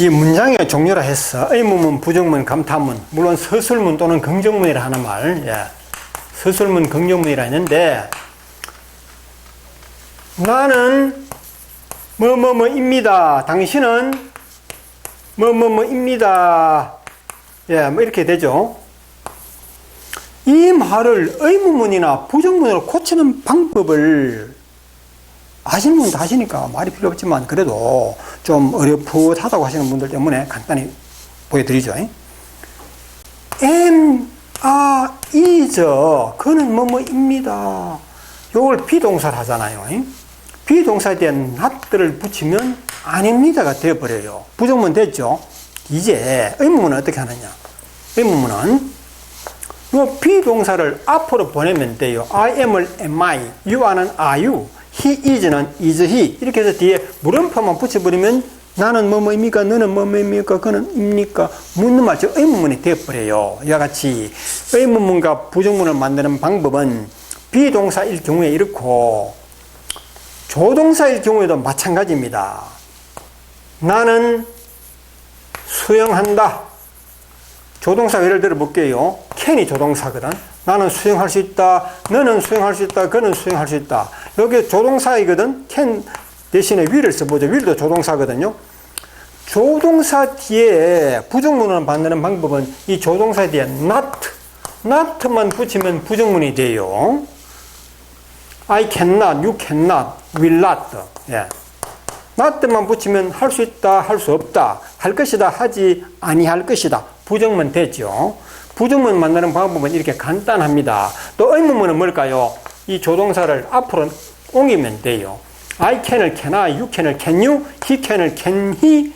이 문장의 종류라 해서 의문문, 부정문, 감탄문, 물론 서술문 또는 긍정문이라 하는 말, 예. 서술문, 긍정문이라 했는데 나는 뭐뭐뭐입니다. 당신은 뭐뭐뭐입니다. 예, 뭐 이렇게 되죠. 이 말을 의문문이나 부정문으로 고치는 방법을 아시는 분도 아시니까 말이 필요 없지만 그래도 좀 어렵풋하다고 하시는 분들 때문에 간단히 보여드리죠. am, are, is, 그는 뭐뭐입니다. 요걸 비동사를 하잖아요. 비동사에 대한 not들을 붙이면 아닙니다가 되어버려요. 부정문 됐죠? 이제 의문문은 어떻게 하느냐? 의문문은 요 비동사를 앞으로 보내면 돼요. I am을 am I, you are는 are you, he is는 is he. 이렇게 해서 뒤에 물음표만 붙여버리면 나는 뭐뭐입니까? 너는 뭐뭐입니까? 그는 입니까? 묻는 말, 즉 의문문이 되어버려요. 이와 같이 의문문과 부정문을 만드는 방법은 비동사일 경우에 이렇고 조동사일 경우에도 마찬가지입니다. 나는 수영한다. 조동사 예를 들어 볼게요. can이 조동사거든. 나는 수영할 수 있다. 너는 수영할 수 있다. 그는 수영할 수 있다. 여기 조동사이거든. can 대신에 will을 써보죠. will도 조동사거든요. 조동사 뒤에 부정문을 만드는 방법은 이 조동사 뒤에 not, not만 붙이면 부정문이 돼요. I cannot, you cannot, will not. 예. not만 붙이면 할 수 있다, 할 수 없다, 할 것이다, 하지 아니할 것이다. 부정문 됐죠. 부정문 만드는 방법은 이렇게 간단합니다. 또 의문문은 뭘까요? 이 조동사를 앞으로 옮기면 돼요. I can을 can I, you can을 can you, he can을 can he,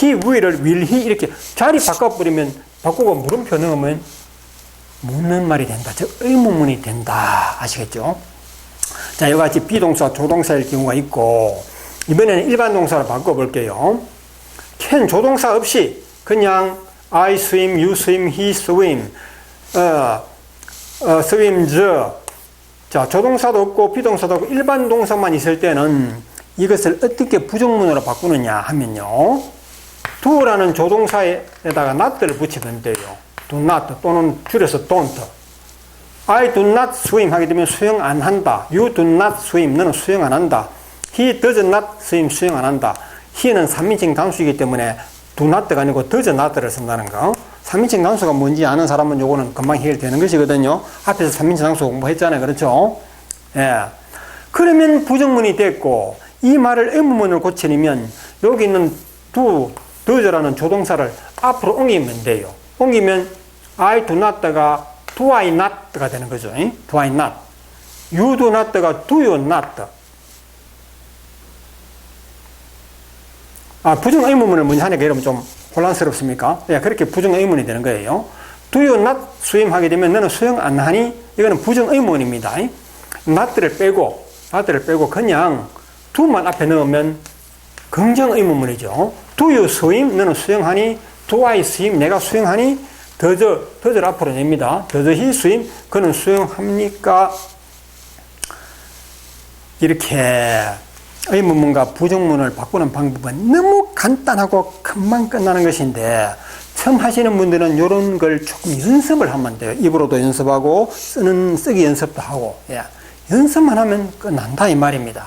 he will을 will he 이렇게 자리 바꿔버리면 바꾸고 물음표 넣으면 묻는 말이 된다. 즉 의문문이 된다. 아시겠죠? 자, 이와 같이 비동사, 조동사일 경우가 있고 이번에는 일반 동사로 바꿔볼게요. can 조동사 없이 그냥 I swim, you swim, he swim, 어, 어, swims. 자, 조동사도 없고 비동사도 없고 일반 동사만 있을 때는 이것을 어떻게 부정문으로 바꾸느냐 하면요. do라는 조동사에다가 not를 붙이면 돼요. do not 또는 줄여서 don't. I do not swim 하게 되면 수영 안 한다. You do not swim. 너는 수영 안 한다. He does not swim. 수영 안 한다. he는 3인칭 단수이기 때문에 not가 아니고 not를 쓴다는 거. 3인칭 단수가 뭔지 아는 사람은 요거는 금방 해결되는 것이거든요. 앞에서 3인칭 단수 공부했잖아요. 그렇죠? 예. 그러면 부정문이 됐고 이 말을 의문문으로 고치려면 여기 있는 do, does라는 조동사를 앞으로 옮기면 돼요. 옮기면 I do not가 do I not가 되는 거죠. do I not. you do not가 do you not. 아, 부정 의문문을 먼저 하니까 여러분 좀 혼란스럽습니까? 예, 그렇게 부정 의문이 되는 거예요. do you not swim 하게 되면 너는 수영 안 하니? 이거는 부정 의문입니다. not를 빼고, not를 빼고 그냥 do만 앞에 넣으면 긍정 의문문이죠. do you swim? 너는 수영하니? do I swim? 내가 수영하니? 더저, 더저를 앞으로 냅니다. 더저 he swim? 그는 수영합니까? 이렇게 의문문과 부정문을 바꾸는 방법은 너무 간단하고 금방 끝나는 것인데 처음 하시는 분들은 이런 걸 조금 연습을 하면 돼요. 입으로도 연습하고 쓰는 쓰기 연습도 하고 예. 연습만 하면 끝난다 이 말입니다.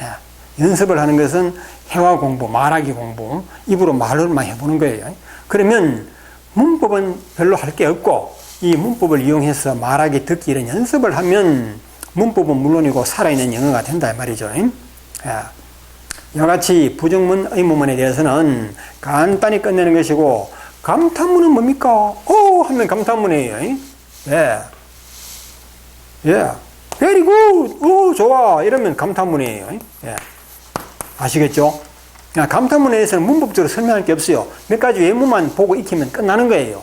예. 연습을 하는 것은 회화 공부, 말하기 공부, 입으로 말을만 해보는 거예요. 그러면 문법은 별로 할 게 없고 이 문법을 이용해서 말하기, 듣기 이런 연습을 하면 문법은 물론이고 살아있는 영어가 된다 이 말이죠. 예. 이와 같이 부정문, 의문문에 대해서는 간단히 끝내는 것이고 감탄문은 뭡니까? 오 하면 감탄문이에요. 예. 예. very good. 오 좋아. 이러면 감탄문이에요. 예. 아시겠죠? 감탄문에 대해서는 문법적으로 설명할 게 없어요. 몇 가지 외모만 보고 익히면 끝나는 거예요.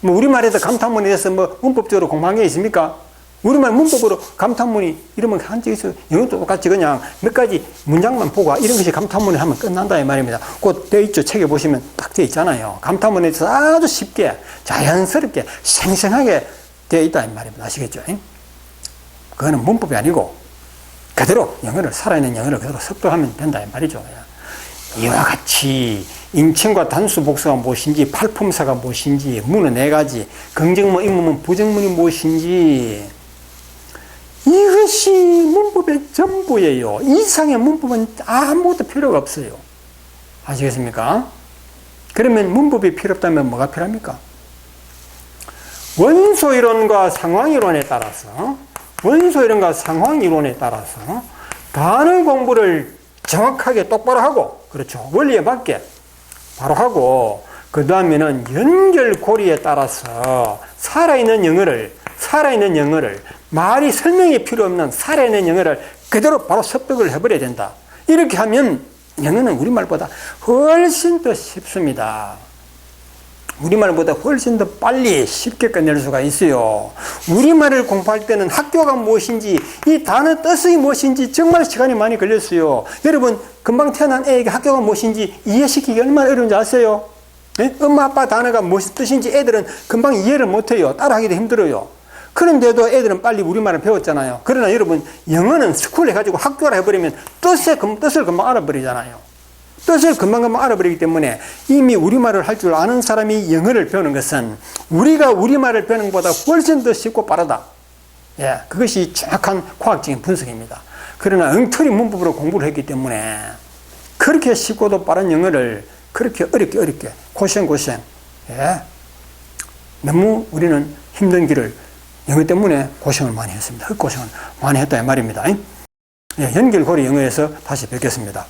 뭐 우리말에서 감탄문에 대해서 뭐 문법적으로 공부한 게 있습니까? 우리말 문법으로 감탄문이 이러면 있어요. 영어도 똑같이 그냥 몇 가지 문장만 보고 이런 것이 감탄문을 하면 끝난다 이 말입니다. 곧 되어 있죠. 책에 보시면 딱 되어 있잖아요. 감탄문에 대해서 아주 쉽게 자연스럽게 생생하게 되어 있다 이 말입니다. 아시겠죠? 그거는 문법이 아니고 그대로 영어를 살아있는 영어를 그대로 습득하면 된다 이 말이죠. 이와 같이 인칭과 단수 복수가 무엇인지 팔품사가 무엇인지 문은 네 가지 긍정문 인문문 부정문이 무엇인지 이것이 문법의 전부예요. 이상의 문법은 아무것도 필요가 없어요. 아시겠습니까? 그러면 문법이 필요 없다면 뭐가 필요합니까? 원소 이론과 상황 이론에 따라서 원소 이론과 상황 이론에 따라서 단어 공부를 정확하게 똑바로 하고 그렇죠. 원리에 맞게 바로 하고 그 다음에는 연결고리에 따라서 살아있는 영어를 살아있는 영어를 말이 설명이 필요 없는 살아있는 영어를 그대로 바로 습득을 해버려야 된다. 이렇게 하면 영어는 우리말보다 훨씬 더 쉽습니다. 우리말보다 훨씬 더 빨리 쉽게 끝낼 수가 있어요. 우리말을 공부할 때는 학교가 무엇인지, 이 단어 뜻이 무엇인지 정말 시간이 많이 걸렸어요. 여러분, 금방 태어난 애에게 학교가 무엇인지 이해시키기 얼마나 어려운지 아세요? 예? 엄마, 아빠 단어가 무슨 뜻인지 애들은 금방 이해를 못해요. 따라하기도 힘들어요. 그런데도 애들은 빨리 우리말을 배웠잖아요. 그러나 여러분, 영어는 스쿨 해가지고 학교라 해버리면 뜻에, 금- 뜻을 금방 알아버리잖아요. 뜻을 금방 금방 알아버리기 때문에 이미 우리말을 할 줄 아는 사람이 영어를 배우는 것은 우리가 우리말을 배우는 것보다 훨씬 더 쉽고 빠르다. 예, 그것이 정확한 과학적인 분석입니다. 그러나 엉터리 문법으로 공부를 했기 때문에 그렇게 쉽고도 빠른 영어를 그렇게 어렵게 어렵게 고생 고생 예, 너무 우리는 힘든 길을 영어 때문에 고생을 많이 했습니다. 흑고생을 많이 했다 이 말입니다. 예, 연결고리 영어에서 다시 뵙겠습니다.